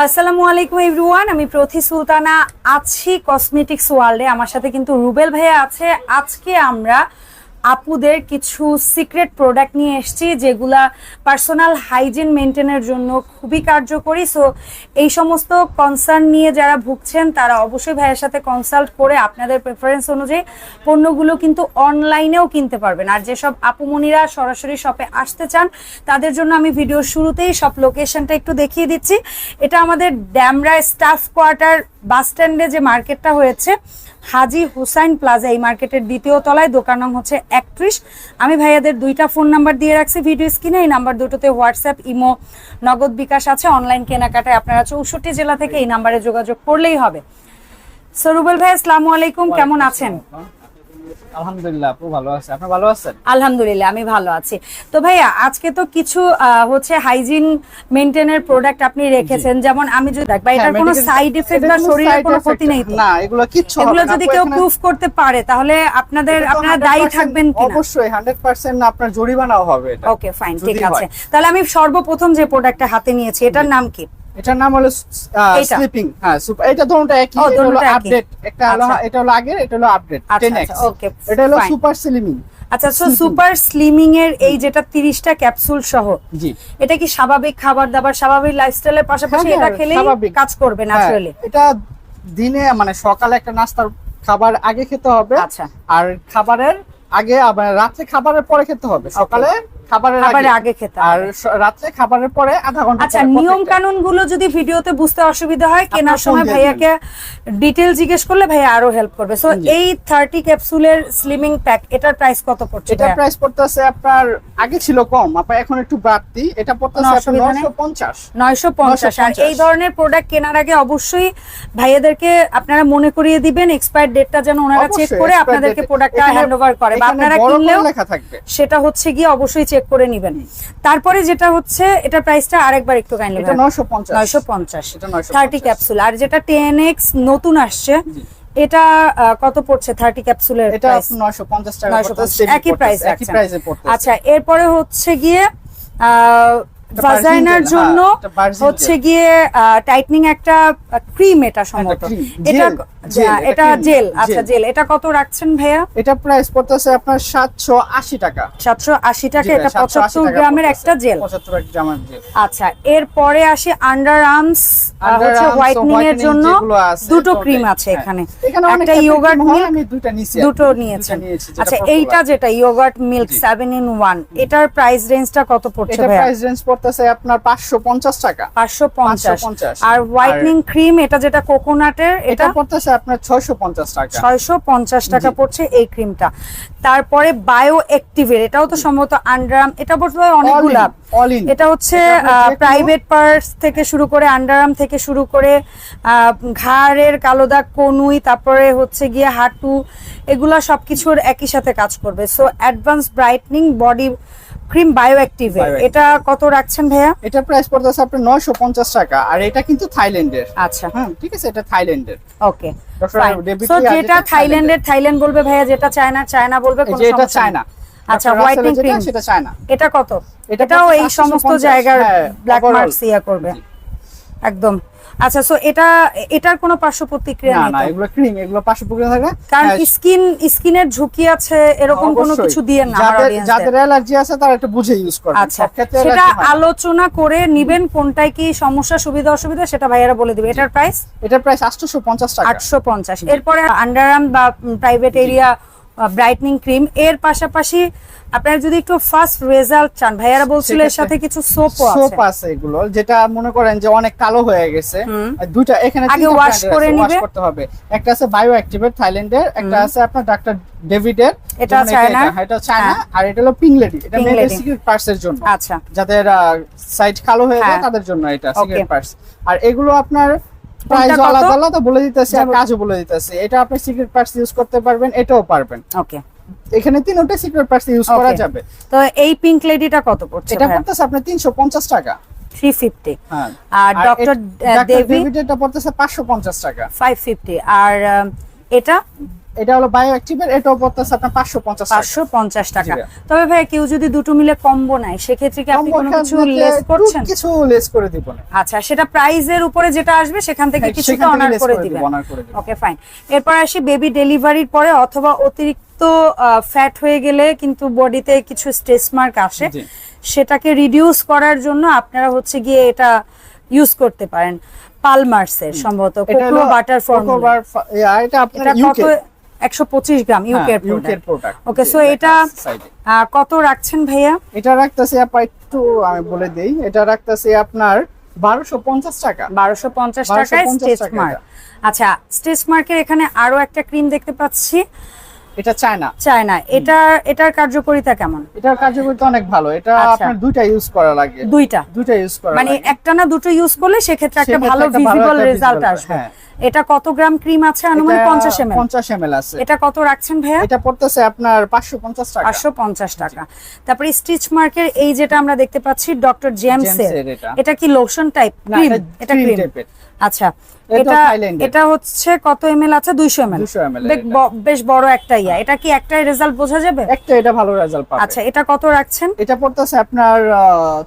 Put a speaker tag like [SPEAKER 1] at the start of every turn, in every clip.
[SPEAKER 1] আসসালামু আলাইকুম এভরিওয়ান, আমি প্রথি সুলতানা, আছি কসমেটিক্স ওয়ার্ল্ডে আমার সাথে কিন্তু রুবেল ভাইয়া আছে। আজকে আমরা আপুদের কিছু সিক্রেট প্রোডাক্ট নিয়ে এসেছি, যেগুলা পার্সোনাল হাইজিন মেনটেনের জন্য খুবই কার্যকরী। সো এই সমস্ত কনসার্ন নিয়ে যারা ভুগছেন, তারা অবশ্যই ভাইয়ের সাথে কনসাল্ট করে আপনাদের প্রেফারেন্স অনুযায়ী পণ্যগুলো কিন্তু অনলাইনেও কিনতে পারবেন। আর যেসব আপুমনিরা সরাসরি শপে আসতে চান, তাদের জন্য আমি ভিডিও শুরুতেই সব লোকেশনটা একটু দেখিয়ে দিচ্ছি। এটা আমাদের ড্যামরা স্টাফ কোয়ার্টার বাস স্ট্যান্ডে যে মার্কেটটা হয়েছে হাজি হুসাইন প্লাজা এই মার্কেটের দ্বিতীয় তলায়। দোকান নং হচ্ছে একত্রিশ। আমি ভাইয়াদের দুইটা ফোন নাম্বার দিয়ে রাখছি ভিডিও স্ক্রিনে। এই নাম্বার দুটোতে হোয়াটসঅ্যাপ ইমো নগদ বিকাশ আছে অনলাইন কেনাকাটায় আপনারা চৌষট্টি জেলা থেকে এই নাম্বারে যোগাযোগ করলেই হবে। সরুবল ভাই আসসালামু আলাইকুম কেমন আছেন?
[SPEAKER 2] আলহামদুলিল্লাহ আপু ভালো আছে। আপনি ভালো আছেন?
[SPEAKER 1] আলহামদুলিল্লাহ আমি ভালো আছি। তো ভাইয়া আজকে তো কিছু হচ্ছে হাইজিন মেনটেনের প্রোডাক্ট আপনি রেখেছেন। যেমন আমি যদি দেখ বা এটার কোনো সাইড এফেক্ট বা শরীরে কোনো ক্ষতি নেই
[SPEAKER 2] না এগুলো হবে
[SPEAKER 1] এগুলো যদি কেউ প্রুফ করতে পারে তাহলে আপনাদের আপনারা দায়ী থাকবেন কিনা?
[SPEAKER 2] অবশ্যই 100% আপনার জরিমানাও হবে এটা
[SPEAKER 1] ওকে ফাইন ঠিক আছে। তাহলে আমি সর্বপ্রথম যে প্রোডাক্টটা হাতে নিয়েছি এটার নাম কি?
[SPEAKER 2] এটার নাম হলো স্লিপিং হ্যাঁ super- এটা দুটোটা একই এটা হলো আপডেট একটা হলো
[SPEAKER 1] আচ্ছা।
[SPEAKER 2] এটা হলো আগের এটা হলো আপডেট
[SPEAKER 1] আচ্ছা,
[SPEAKER 2] 10x
[SPEAKER 1] আচ্ছা,
[SPEAKER 2] এটা হলো সুপার স্লিমিং
[SPEAKER 1] আচ্ছা সো সুপার স্লিমিং এর এই যেটা ক্যাপসুল সহ
[SPEAKER 2] জি।
[SPEAKER 1] এটা কি স্বাভাবিক খাবার দাবার স্বাভাবিক লাইফস্টাইলের পাশাপাশি
[SPEAKER 2] হ্যাঁ,
[SPEAKER 1] এটা
[SPEAKER 2] হ্যাঁ,
[SPEAKER 1] খেলেই
[SPEAKER 2] স্বাভাবিক।
[SPEAKER 1] কাজ করবে ন্যাচারালি
[SPEAKER 2] এটা দিনে মানে সকালে একটা নাস্তার খাবার আগে খেতে হবে
[SPEAKER 1] আচ্ছা।
[SPEAKER 2] আর খাবারের আগে আবার রাত্রে খাবারের পরে খেতে হবে। সকালে খাবারের আগে
[SPEAKER 1] খেতে
[SPEAKER 2] আর রাত্রে খাবারের পরে আধা ঘণ্টা
[SPEAKER 1] আচ্ছা নিয়ম কানুনগুলো যদি ভিডিওতে বুঝতে অসুবিধা হয় কেনার সময় ভাইয়াকে ডিটেল জিজ্ঞেস করলে ভাইয়া আরও হেল্প করবে। সো এই থার্টি ক্যাপসুলের স্লিমিং প্যাক এটার প্রাইস কত পড়ছে
[SPEAKER 2] এটা প্রাইস পড়তেছে আপনার আগে ছিল কম আপনার এখন একটু বাড়তি। এটা পড়তেছে
[SPEAKER 1] কোনো
[SPEAKER 2] আপনার
[SPEAKER 1] অসুবিধা নেই?
[SPEAKER 2] 950
[SPEAKER 1] আর এই ধরনের প্রোডাক্ট কেনার আগে অবশ্যই ভাইয়াদেরকে আপনারা মনে করিয়ে দিবেন এক্সপায়ার ডেটটা যেন ওনারা চেক করে আপনাদেরকে প্রোডাক্টটা
[SPEAKER 2] এখানে-
[SPEAKER 1] হ্যান্ড ওভার করে। বা আপনারা কিনলেও সেটা হচ্ছে গিয়ে অবশ্যই চেক করে নেবেন। তারপরে যেটা হচ্ছে এটা প্রাইসটা আরেকবার একটু কাইন্ডলি
[SPEAKER 2] এটা 950
[SPEAKER 1] নয়শো পঞ্চাশ।
[SPEAKER 2] এটা 950
[SPEAKER 1] থার্টি ক্যাপসুল আর যেটা টেন এক্স নতুন আসছে এটা কত পড়ছে থার্টি ক্যাপসুলের
[SPEAKER 2] এটা
[SPEAKER 1] প্রাইস
[SPEAKER 2] 950 টাকা
[SPEAKER 1] একই প্রাইস
[SPEAKER 2] একই প্রাইসে পড়ছে
[SPEAKER 1] আচ্ছা এরপরে হচ্ছে গিয়ে ভাজাইনার জন্য
[SPEAKER 2] হ্যাঁ,
[SPEAKER 1] হচ্ছে গিয়ে টাইটনিং একটা ক্রিম এটা সম্ভবত। এটা হ্যাঁ, এটা জেল আচ্ছা জেল এটা কত রাখছেন ভাইয়া?
[SPEAKER 2] এটা প্রাইস পড়তেছে আপনার 780 টাকা।
[SPEAKER 1] সাতশো আশি টাকা এটা
[SPEAKER 2] 780
[SPEAKER 1] পঁচাত্তর
[SPEAKER 2] টাকা
[SPEAKER 1] গ্রামের একটা জেল
[SPEAKER 2] 75 গ্রামের জেল
[SPEAKER 1] আচ্ছা এরপরে আসি আন্ডার আর্মস হচ্ছে হোয়াইটনিং এর জন্য দুটো ক্রিম আছে
[SPEAKER 2] হ্যাঁ।
[SPEAKER 1] এখানে। একটা ইয়োগার্ট মিল্ক
[SPEAKER 2] আমি দুইটা নিয়েছি
[SPEAKER 1] দুটো নিয়েছেন। আচ্ছা এইটা যেটা ইয়োগার্ট মিল্ক
[SPEAKER 2] জি।
[SPEAKER 1] সেভেন ইন ওয়ান এটার প্রাইস রেঞ্জটা কত পড়ছে ভাইয়া?
[SPEAKER 2] এটা প্রাইস রেঞ্জ পড়তেছে আপনার 550 টাকা।
[SPEAKER 1] পাঁচশো পঞ্চাশ।
[SPEAKER 2] 550
[SPEAKER 1] আর হোয়াইটনিং ক্রিম এটা যেটা কোকোনাটের
[SPEAKER 2] এটা পড়তেছে আপনার 650 টাকা।
[SPEAKER 1] ছয়শো পঞ্চাশ টাকা পড়ছে এই ক্রিমটা তারপরে বায়ো অ্যাক্টিভের এটাও তো সম্ভবত আন্ডারাম এটা বলতে হয় অনেকগুলা। এটা হচ্ছে প্রাইভেট পার্স থেকে শুরু করে আন্ডারআর্ম থেকে শুরু করে আহ, ঘাড়ের কালো দাগ কনুই তারপরে হচ্ছে গিয়ে হাঁটু এগুলা সবকিছুর একই সাথে কাজ করবে। So advance brightening body cream bio active এটা কত রাখছেন ভাইয়া?
[SPEAKER 2] এটা প্রাইস পড়তেছে আপনার 950 টাকা আর এটা কিন্তু থাইল্যান্ডের।
[SPEAKER 1] আচ্ছা।
[SPEAKER 2] হ্যাঁ ঠিক আছে এটা থাইল্যান্ডের।
[SPEAKER 1] ওকে. সো যেটা থাইল্যান্ডের থাইল্যান্ড বলবে ভাইয়া যেটা চায়না চায়না বলবে কোনো
[SPEAKER 2] এটা
[SPEAKER 1] সমস্যা নেই।
[SPEAKER 2] চায়না।
[SPEAKER 1] আচ্ছা
[SPEAKER 2] হোয়াইটিং
[SPEAKER 1] ক্রিম
[SPEAKER 2] সেটা চায়না।
[SPEAKER 1] এটা কত? এটাও এই সমস্ত জায়গার ব্ল্যাক। মার্কস ইয়া করবে। একদম। আচ্ছা সো এটা এটার কোনো পার্শ্ব প্রতিক্রিয়া
[SPEAKER 2] না
[SPEAKER 1] নেই
[SPEAKER 2] না এগুলো ক্রিম এগুলো পাশে পুকুরে থাকে
[SPEAKER 1] কারণ
[SPEAKER 2] হ্যাঁ,
[SPEAKER 1] স্কিন স্কিনের ঝুঁকি আছে এরকম কোনো কিছু দিয়ে না
[SPEAKER 2] যাদের যাদের অ্যালার্জি আছে তারা একটু বুঝে ইউজ করবে।
[SPEAKER 1] আচ্ছা সেটা
[SPEAKER 2] হয়।
[SPEAKER 1] আলোচনা করে নিবেন কোনটায় কি সমস্যা সুবিধা অসুবিধা সেটা ভাইয়ারা বলে দিবে। এটার প্রাইস
[SPEAKER 2] এটার প্রাইস 850 টাকা।
[SPEAKER 1] আটশো পঞ্চাশ। এরপরে আন্ডারআর্ম বা প্রাইভেট এরিয়া ব্রাইটনিং ক্রিম এর পাশাপাশি আপনারা যদি একটু ফার্স্ট রেজাল্ট চান ভাইয়ারা বলছিল এর সাথে কিছু
[SPEAKER 2] সোপ
[SPEAKER 1] আছে সোপ
[SPEAKER 2] আছে এগুলো যেটা মনে করেন যে অনেক কালো হয়ে গেছে। দুইটা এখানে
[SPEAKER 1] আগে
[SPEAKER 2] এর
[SPEAKER 1] করে নিবে।
[SPEAKER 2] করতে হবে একটা আছে বায়ো অ্যাক্টিভেট থাইল্যান্ডের একটা আছে আপনার ডাক্তার ডেভিডের
[SPEAKER 1] এটা চায়না?
[SPEAKER 2] এটা, চায়না
[SPEAKER 1] হ্যাঁ।
[SPEAKER 2] আর এটা হলো পিং লেডি এটা মেয়েদের
[SPEAKER 1] lady।
[SPEAKER 2] পার্স এর জন্য
[SPEAKER 1] আচ্ছা
[SPEAKER 2] যাদের সাইড কালো হয়ে যায়
[SPEAKER 1] হ্যাঁ।
[SPEAKER 2] তাদের জন্য এটা. সিক্রেট পার্স আর এগুলো আপনার প্রাইস আলাদা আলাদা বলে দিতেছি আর কাজও বলে দিতেছি। এটা আপনি সিক্রেট পার্টস ইউজ করতে পারবেন এটাও পারবেন।
[SPEAKER 1] ওকে।
[SPEAKER 2] এখানে তিনটা সিক্রেট পার্টস ইউজ করা যাবে।
[SPEAKER 1] তো এই পিঙ্ক লেডিটা কত পড়ছে
[SPEAKER 2] এটা পড়তেছে আপনার 350 টাকা।
[SPEAKER 1] থ্রি ফিফটি
[SPEAKER 2] হ্যাঁ।
[SPEAKER 1] আর ডক্টর
[SPEAKER 2] ডেভিড এটা পড়তেছে 550 টাকা।
[SPEAKER 1] ফাইভ ফিফটি আর এটা?
[SPEAKER 2] এটা হলো বায়ো অ্যাক্টিভের এটাও পড়তেছে আপনার পাঁচশো পঞ্চাশ
[SPEAKER 1] পাঁচশো পঞ্চাশ টাকা। তবে ভাই কেউ যদি দুটো মিলে কম্বো নেয় সেক্ষেত্রে কি আপনি কোনো কিছু লেস করছেন?
[SPEAKER 2] কিছু লেস করে দিব না।
[SPEAKER 1] আচ্ছা সেটা প্রাইজের উপরে যেটা আসবে সেখান থেকে
[SPEAKER 2] হ্যাঁ,
[SPEAKER 1] কিছুটা অনার করে
[SPEAKER 2] করে
[SPEAKER 1] দিবেন। ওকে ফাইন এরপর আসি বেবি ডেলিভারির পরে অথবা অতিরিক্ত ফ্যাট হয়ে গেলে কিন্তু বডিতে কিছু স্ট্রেস মার্ক আসে। সেটাকে রিডিউস করার জন্য আপনারা হচ্ছে গিয়ে এটা ইউজ করতে পারেন। পালমার্সের সম্ভবত কোকো বাটার ফর্মুলা
[SPEAKER 2] এটা আপনার
[SPEAKER 1] কত
[SPEAKER 2] ইউকে
[SPEAKER 1] একশো পঁচিশ গ্রাম ইউকের
[SPEAKER 2] প্রোডাক্ট
[SPEAKER 1] ওকে সো এটা কত রাখছেন ভাইয়া?
[SPEAKER 2] এটা রাখতেছে আপা একটু আমি বলে দেই। এটা রাখতেছে আপনার বারোশো পঞ্চাশ টাকা।
[SPEAKER 1] বারোশো পঞ্চাশ টাকায় স্টেচ
[SPEAKER 2] টাকা।
[SPEAKER 1] মার্ক। আচ্ছা স্টেচ মার্কের এখানে আরও একটা ক্রিম দেখতে পাচ্ছি।
[SPEAKER 2] এটা চায়না।
[SPEAKER 1] চায়না। এটা এটার কার্যকারিতা কেমন?
[SPEAKER 2] এটার কার্যকারিতা অনেক ভালো। এটা
[SPEAKER 1] আচ্ছা।
[SPEAKER 2] আপনার দুইটা ইউজ করা লাগে।
[SPEAKER 1] দুইটা।
[SPEAKER 2] দুইটা ইউজ করা
[SPEAKER 1] মানে একটা না দুটো ইউজ করলে সেক্ষেত্রে একটা ভালো
[SPEAKER 2] একটা ভালো
[SPEAKER 1] ভিজিবল রেজাল্ট আসবে।
[SPEAKER 2] হ্যাঁ।
[SPEAKER 1] এটা কত গ্রাম ক্রিম আছে? আনুমানিক
[SPEAKER 2] এটা
[SPEAKER 1] পঞ্চাশ এম
[SPEAKER 2] পঞ্চাশ এমএল আছে।
[SPEAKER 1] এটা কত রাখছেন ভাইয়া?
[SPEAKER 2] এটা পড়তেছে আপনার পাঁচশো পঞ্চাশ টাকা।
[SPEAKER 1] পাঁচশো পঞ্চাশ টাকা। তারপরে স্টিচ মার্কের এই যেটা আমরা দেখতে পাচ্ছি ডক্টর জেমস
[SPEAKER 2] এটা।
[SPEAKER 1] কি লোশন টাইপ ক্রিম
[SPEAKER 2] এটা
[SPEAKER 1] ক্রিম। আচ্ছা
[SPEAKER 2] এটা
[SPEAKER 1] এটা হচ্ছে কত এমএল আছে? দুইশো এমএল
[SPEAKER 2] 200 ml এর
[SPEAKER 1] বেশ বড় একটা ইয়া। এটা কি একটাই রেজাল্ট বোঝা যাবে?
[SPEAKER 2] একটা এটা ভালো রেজাল্ট পাবে।
[SPEAKER 1] আচ্ছা এটা কত রাখছেন?
[SPEAKER 2] এটা পড়তেছে আপনার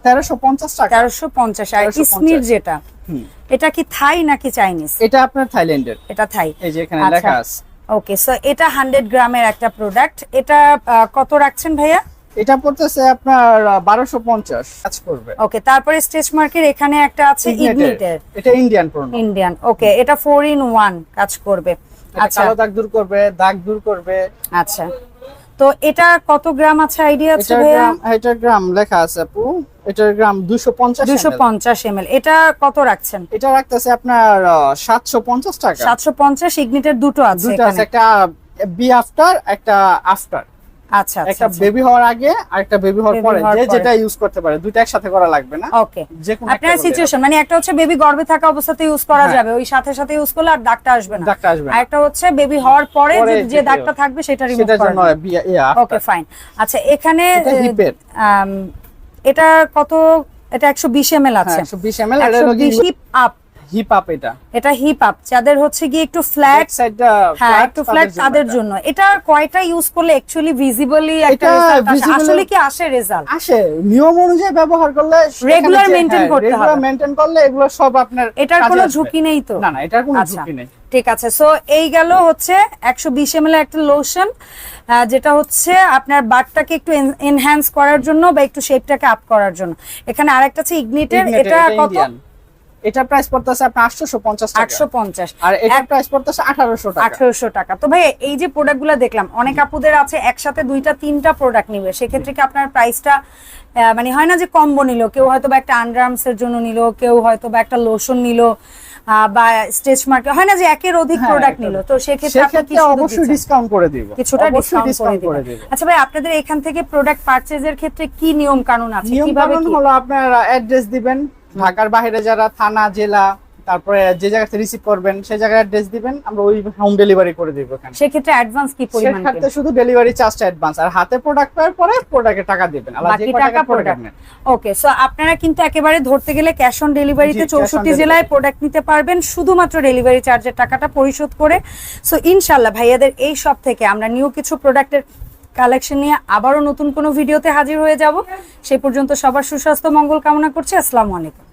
[SPEAKER 2] তেরোশো পঞ্চাশ টাকা।
[SPEAKER 1] তেরোশো পঞ্চাশ আর ইসমির যেটা। এটা কি থাই নাকি চাইনিজ
[SPEAKER 2] এটা আপনার থাইল্যান্ডের
[SPEAKER 1] এটা থাই
[SPEAKER 2] এই যে এখানে
[SPEAKER 1] আচ্ছা।
[SPEAKER 2] লেখা আছে।
[SPEAKER 1] ওকে সো এটা হান্ড্রেড গ্রামের একটা প্রোডাক্ট এটা কত রাখছেন ভাইয়া?
[SPEAKER 2] এটা পড়তেছে আপনার বারোশো পঞ্চাশ। কাজ করবে।
[SPEAKER 1] ওকে তারপরে স্টেচ মার্কের এখানে একটা আছে ইগনিটের
[SPEAKER 2] এটা ইন্ডিয়ান
[SPEAKER 1] ইন্ডিয়ান ওকে এটা ফোর ইন ওয়ান কাজ করবে। আচ্ছা।
[SPEAKER 2] কালো দাগ দূর করবে দাগ দূর করবে।
[SPEAKER 1] আচ্ছা। তো এটা কত গ্রাম আছে আইডিয়া আছে ভাইয়া?
[SPEAKER 2] গ্রাম গ্রাম লেখা আছে আপু। এটার গ্রাম দুশো পঞ্চাশ
[SPEAKER 1] দুশো পঞ্চাশ এমএল এটা কত রাখছেন?
[SPEAKER 2] এটা রাখতেছে আপনার সাতশো পঞ্চাশ টাকা।
[SPEAKER 1] সাতশো পঞ্চাশ ইগনিটের দুটো আছে
[SPEAKER 2] দুটো আছে একটা বি আফটার একটা আফটার
[SPEAKER 1] আচ্ছা আচ্ছা
[SPEAKER 2] একটা বেবি হওয়ার আগে আর একটা বেবি হওয়ার পরে যে যেটা ইউজ করতে পারে দুটো একসাথে করা লাগবে না।
[SPEAKER 1] ওকে
[SPEAKER 2] যে কোনো
[SPEAKER 1] আপনার সিচুয়েশন মানে একটা হচ্ছে বেবি গর্ভে থাকা অবস্থাতে ইউজ করা
[SPEAKER 2] হ্যাঁ।
[SPEAKER 1] যাবে ওই সাথে সাথে ইউজ করলে আর দাগটা আসবে না।
[SPEAKER 2] দাগটা আসবে
[SPEAKER 1] আর একটা হচ্ছে বেবি হওয়ার পরে যে- দাগটা থাকবে সেটা রিমুভ করা
[SPEAKER 2] ইয়ে,
[SPEAKER 1] ওকে ফাইন আচ্ছা এখানে
[SPEAKER 2] এটা
[SPEAKER 1] কত এটা একশো বিশ এম এল আছে।
[SPEAKER 2] হ্যাঁ, 120 ml, আর
[SPEAKER 1] হিপ আপ
[SPEAKER 2] হিপ আপ এটা।
[SPEAKER 1] এটা হিপ আপ যাদের হচ্ছে গিয়ে একটু ফ্ল্যাট
[SPEAKER 2] সাইডটা
[SPEAKER 1] হ্যাঁ একটু ফ্ল্যাট তাদের জন্য এটা কয়টা ইউজ করলে অ্যাকচুয়ালি ভিজিবলি একটা আসলে কি আসে রেজাল্ট
[SPEAKER 2] আসে। নিয়ম অনুযায়ী ব্যবহার করলে
[SPEAKER 1] Regular maintain করতে হবে।
[SPEAKER 2] রেগুলার মেইনটেইন করলে এগুলো সব আপনার
[SPEAKER 1] এটার কোনো ঝুঁকি নেই তো?
[SPEAKER 2] না না এটার কোনো
[SPEAKER 1] আচ্ছা
[SPEAKER 2] ঝুঁকি নেই।
[SPEAKER 1] ঠিক আছে। সো এই গেল হচ্ছে একশো বিশ এম একটা লোশন যেটা হচ্ছে আপনার বাটটাকে একটু এনহ্যান্স করার জন্য বা একটু শেপটাকে আপ করার জন্য। এখানে আরেকটা আছে ইগনিটের এটা কত?
[SPEAKER 2] এটা প্রাইস পড়তেছে আপনার 850 টাকা।
[SPEAKER 1] আটশো পঞ্চাশ।
[SPEAKER 2] আর এটার প্রাইস পড়তেছে 1800 টাকা।
[SPEAKER 1] আঠারোশো টাকা। তো ভাই এই যে প্রোডাক্টগুলো দেখলাম অনেক আপুদের আছে একসাথে দুইটা তিনটা প্রোডাক্ট নিবে। সেক্ষেত্রে কি আপনার প্রাইসটা মানে হয় না যে কম্বো নিল কেউ হয়তো বা একটা আন্ডারআর্মস এর জন্য নিল কেউ হয়তো বা একটা লোশন নিল বা স্টেজ মার্কেট হয় না যে একের অধিক
[SPEAKER 2] হ্যাঁ,
[SPEAKER 1] প্রোডাক্ট
[SPEAKER 2] একটা-
[SPEAKER 1] নিল। তো সেক্ষেত্রে আপনি
[SPEAKER 2] অবশ্যই ডিসকাউন্ট করে দিব।
[SPEAKER 1] কিছুটা
[SPEAKER 2] অবশ্যই
[SPEAKER 1] ডিসকাউন্ট করে
[SPEAKER 2] দিব।
[SPEAKER 1] আচ্ছা ভাই আপনাদের এখান থেকে প্রোডাক্ট পারচেজের ক্ষেত্রে কি নিয়ম কানুন আছে কীভাবে
[SPEAKER 2] হলো আপনার অ্যাড্রেস দিবেন ঢাকার বাইরে যারা থানা জেলা তারপরে যে জায়গাতে রিসিভ করবেন সেই জায়গায় অ্যাড্রেস দিবেন আমরা ওই হোম ডেলিভারি করে দিব এখানে।
[SPEAKER 1] সেক্ষেত্রে অ্যাডভান্স কি পরিমাণ?
[SPEAKER 2] সেক্ষেত্রে শুধু ডেলিভারি চার্জটা অ্যাডভান্স আর হাতে প্রোডাক্ট পাওয়ার পরে প্রোডাক্টের টাকা দিবেন আলাদা যে
[SPEAKER 1] বাকি
[SPEAKER 2] টাকা প্রোডাক্ট
[SPEAKER 1] প্রোডাক্ট ওকে সো আপনারা কিন্তু একেবারে ধরতে গেলে ক্যাশ অন ডেলিভারিতে
[SPEAKER 2] জি, cash on
[SPEAKER 1] চৌষট্টি
[SPEAKER 2] delivery।
[SPEAKER 1] জেলায় প্রোডাক্ট নিতে পারবেন শুধুমাত্র ডেলিভারি চার্জের টাকাটা পরিশোধ করে। সো ইনশাল্লাহ ভাইয়াদের এই সব থেকে আমরা নিউ কিছু প্রোডাক্টের কালেকশন নিয়ে আবারও নতুন কোনো ভিডিওতে হাজির হয়ে যাব। সেই পর্যন্ত সবার সুস্বাস্থ্য মঙ্গল কামনা করছি। আসসালামু আলাইকুম।